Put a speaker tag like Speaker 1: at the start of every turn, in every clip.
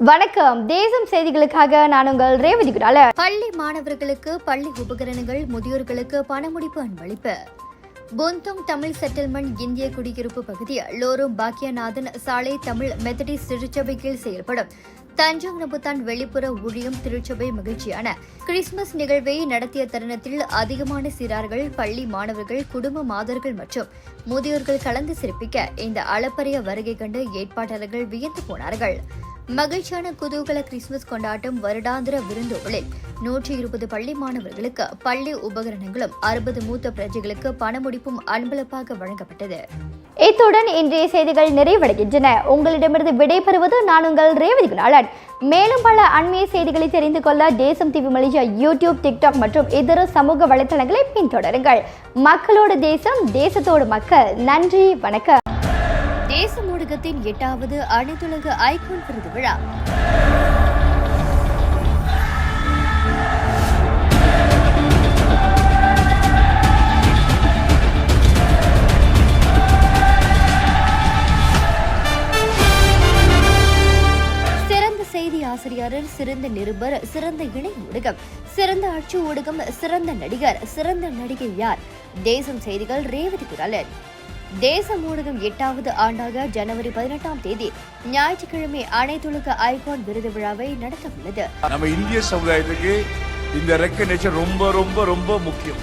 Speaker 1: வணக்கம். தேசம் செய்திகளுக்காக நான் உங்கள் ரேவதி குடால.
Speaker 2: பள்ளி மாணவர்களுக்கு பள்ளி உபகரணங்கள் முதியோர்களுக்கு பணமுடிப்பு அன்பளிப்பு. பொந்தோங் தமிழ் செட்டில்மெண்ட் இந்திய குடியிருப்பு பகுதி லோரும் பாக்கியநாதன் சாலை தமிழ் மெத்தடிஸ் திருச்சபை கீழ் செயல்படும். தஞ்சோங் நபுத்தான் வெளிப்புற ஊழியம் திருச்சபை மகிழ்ச்சியான கிறிஸ்துமஸ் நிகழ்வை நடத்திய தருணத்தில் அதிகமான சிறார்கள் பள்ளி மாணவர்கள் குடும்ப மாதர்கள் மற்றும் முதியோர்கள் கலந்து சிறப்பிக்க இந்த அளப்பரிய வருகை கண்டு ஏற்பாட்டாளர்கள் வியந்து போனார்கள். மகிழ்ச்சியான குதூகல கிறிஸ்துமஸ் கொண்டாட்டம் வருடாந்திர விருந்தோளில் நூற்றி இருபது பள்ளி மாணவர்களுக்கு பள்ளி உபகரணங்களும் அறுபது மூத்த பிரஜைகளுக்கு பணமுடிப்பும் அன்பளிப்பாக வழங்கப்பட்டது.
Speaker 1: இத்துடன் இன்றைய செய்திகள் நிறைவடைகின்றன. உங்களிடமிருந்து விடைபெறுவது நான் உங்கள் ரேவதி குணாளன். மேலும் பல அண்மைய செய்திகளை தெரிந்து கொள்ள தேசம் டிவி மலேசியா யூடியூப் டிக்டாக் மற்றும் இதர சமூக வலைத்தளங்களை பின்தொடருங்கள். மக்களோடு தேசம் தேசத்தோடு மக்கள். நன்றி வணக்கம்.
Speaker 2: தமிழகத்தின் எட்டாவது அனைத்துலக ஐகான் விருது விழா. சிறந்த செய்தி ஆசிரியர் சிறந்த நிருபர் சிறந்த இணை ஊடகம் சிறந்த அச்சு ஊடகம் சிறந்த நடிகர் சிறந்த நடிகை யார்? தேசம் செய்திகள் ரேவதி குரலன் தேசம் ஊடகம் எட்டாவது ஆண்டாக ஜனவரி பதினெட்டாம் தேதி ஞாயிற்றுக்கிழமை அனைத்துலக ஐகான் விருது விழாவை நடத்த உள்ளது
Speaker 3: நம்ம இந்திய சமுதாயத்துக்கு இந்த ரெக்கனேஷன் ரொம்ப ரொம்ப ரொம்ப முக்கியம்.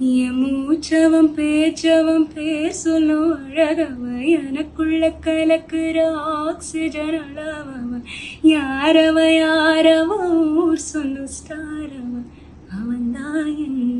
Speaker 4: என் மூச்சவம் பேச்சவம் பேர் சொல்லும் அழகவ எனக்குள்ள கலக்குற ஆக்சிஜன் அளவவன் யாரவ யாரவ ஊர் சொல்லும் ஸ்டாரவ அவன் தான் என்னவனா